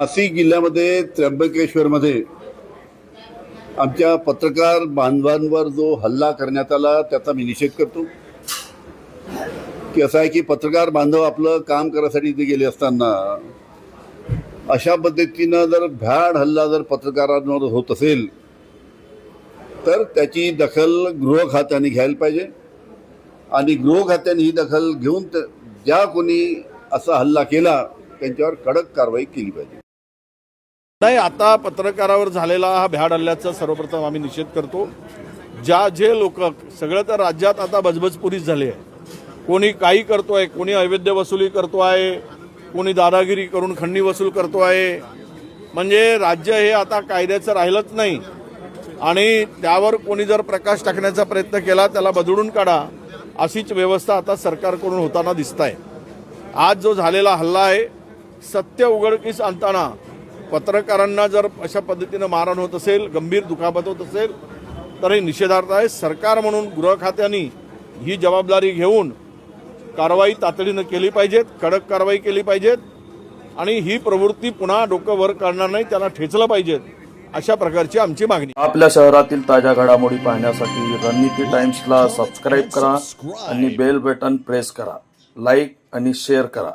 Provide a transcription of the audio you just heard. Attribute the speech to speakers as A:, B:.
A: नाशिक जिल्ह्यामध्ये त्र्यंबकेश्वरमध्ये आमच्या पत्रकार बांधवांवर जो हल्ला करण्यात आला त्याचा मी निषेध करतो. की असं आहे की पत्रकार बांधव आपलं काम करायसाठी इथे गेले असताना अशा पद्धतीनं जर भ्याड हल्ला जर पत्रकारांवर होत असेल तर त्याची दखल गृह खात्याने घ्यायला पाहिजे. आणि गृह खात्याने ही दखल घेऊन ज्या कोणी असा हल्ला केला त्यांच्यावर कडक कारवाई केली पाहिजे.
B: नाही आता पत्रकारावर झालेला हा भ्याड हल्ल्याचा सर्वप्रथम आम्ही निषेध करतो. ज्या जे लोक सगळं तर राज्यात आता बजबजपुरीच झाली आहे. कोणी काही करतो आहे कोणी अवैध वसुली करतो आहे कोणी दादागिरी करून खंडणी वसूल करतो आहे म्हणजे राज्य हे आता कायद्याचं राहिलंच नाही. आणि त्यावर कोणी जर प्रकाश टाकण्याचा प्रयत्न केला त्याला बदलून काढा अशीच व्यवस्था आता सरकारकडून होताना दिसत आहे आज जो झालेला हल्ला आहे सत्य उघडकीस आणताना पत्रकारांना जर अशा पद्धतीनं मारहाण होत असेल गंभीर दुखापत होत असेल तर हे निषेधार्थ आहे. सरकार म्हणून गृह खात्याने ही जबाबदारी घेऊन कारवाई तातडीनं केली पाहिजेत कडक कारवाई केली पाहिजेत आणि ही प्रवृत्ती पुन्हा डोकं वर काढणार नाही त्याला ठेचलं पाहिजेत अशा प्रकारची आमची मागणी.
C: आपल्या शहरातील ताज्या घडामोडी पाहण्यासाठी रणनीती टाइम्सला सबस्क्राईब करा आणि बेल बटन प्रेस करा. लाईक आणि शेअर करा.